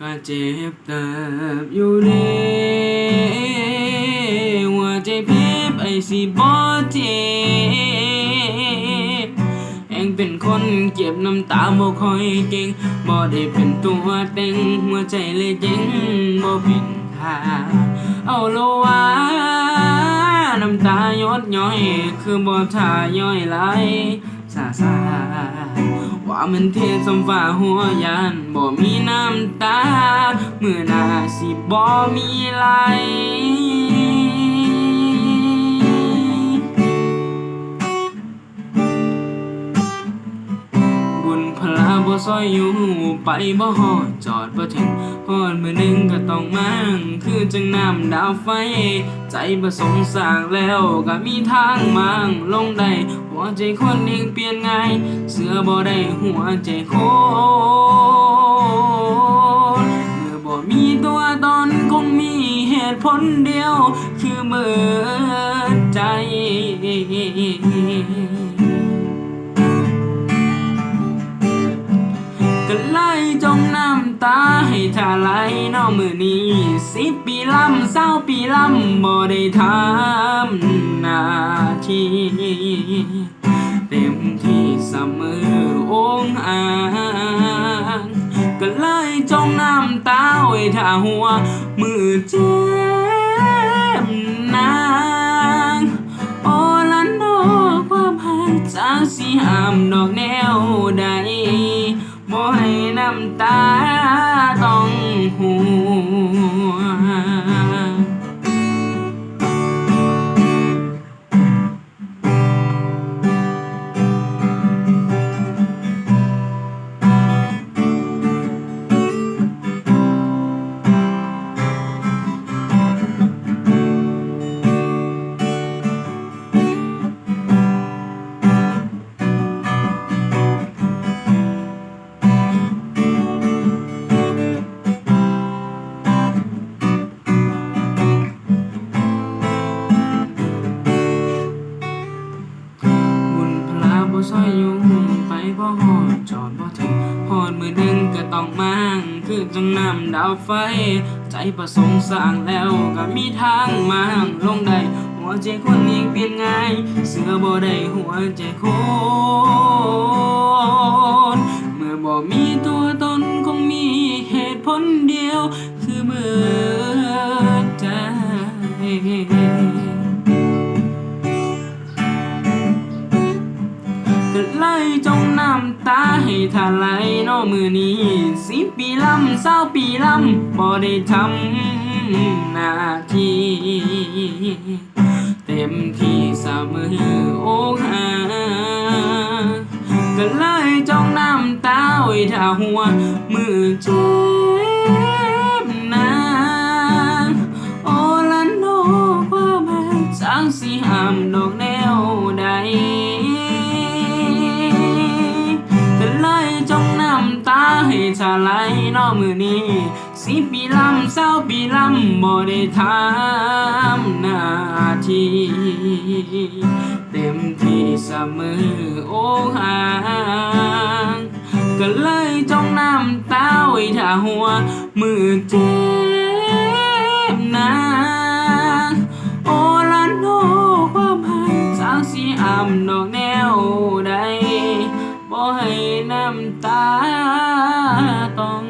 ก็เจ็บติบอยู่เด้หัวใจเพ็บไอ้สิบ่เจ็บเองเป็นคนเก็บน้ำตาบ่ค่อยเก่งบ่ได้เป็นตัวเต็งหัวใจเลยเจ๊งบ่เป็นท่าเอาโลวาน้ำตาหยดย้อย คือบ่ท่าย้อยไหลซาซา ว่ามันเทสมฟ้าหัวยานบ่มีน้ำตา เมื่อหน้าสิบ่มีไหล บ่ซอยอยู่ไปบ่ฮอดจอดบ่ถึงฮอดมื้อหนึงก็ต้องมั่งคือจังน้ำดาวไฟ ใจบ่สงสางแล้วก็มีทางมั่งลงได้หัวใจคนเองเปลี่ยนง่ายเสือบ่ได้หัวใจคนเมื่อบ่มีตัวตนคงมีเหตุผลเดียว คือเมื่อใจ ตาให้ทาไหลนอมือนี้สิบปีลำเศร้าปีลำบ่ได้ทำหน้าที่เต็มที่เสมอองค์อาจก็เลยจงน้ำตาไว้ท่าหัว มือเจ็บนางโอละนอความหักจากสิหามดอกแนวใด ให้น้ำตาต้องหั ซอยยู่ไปบ่ฮอดจอดบ่ถึงฮอดมือหนึ่งก็ต้องมั่งคือจังน้ำดาวไฟ ใจประสงค์สร้างแล้วก็มีทางมั่งลงได้หัวใจคนนี้เปลี่ยนง่ายเสือบ่ได้หัวใจคนเมื่อบ่มีตัวตนคงมีเหตุผลเดียว คือเมื่อใจ ก็ไล่จงน้ำตาให้ทาไหลนอมือนี้สิปีลำเศร้าปีลำบ่ได้ทำหน้าที่เต็มที่เสมอโอ้หาก็เลยจงน้ำตาไว้ท่าหัว มือเจ็บนางโอละโนความหักจางสิห้ามดอกแน ให้ชาไลนอมือนี้สิปีลำเศร้าปีลำบ่ได้ทำหน้าที่ เต็มที่เสมอโอ้หางก็เลยจงน้ำตาไว้ท่าหัว มือเจ็บนาโอละโนความหักจางสีอำดอกแนวใดบ่ให้น้ำตา ต้อง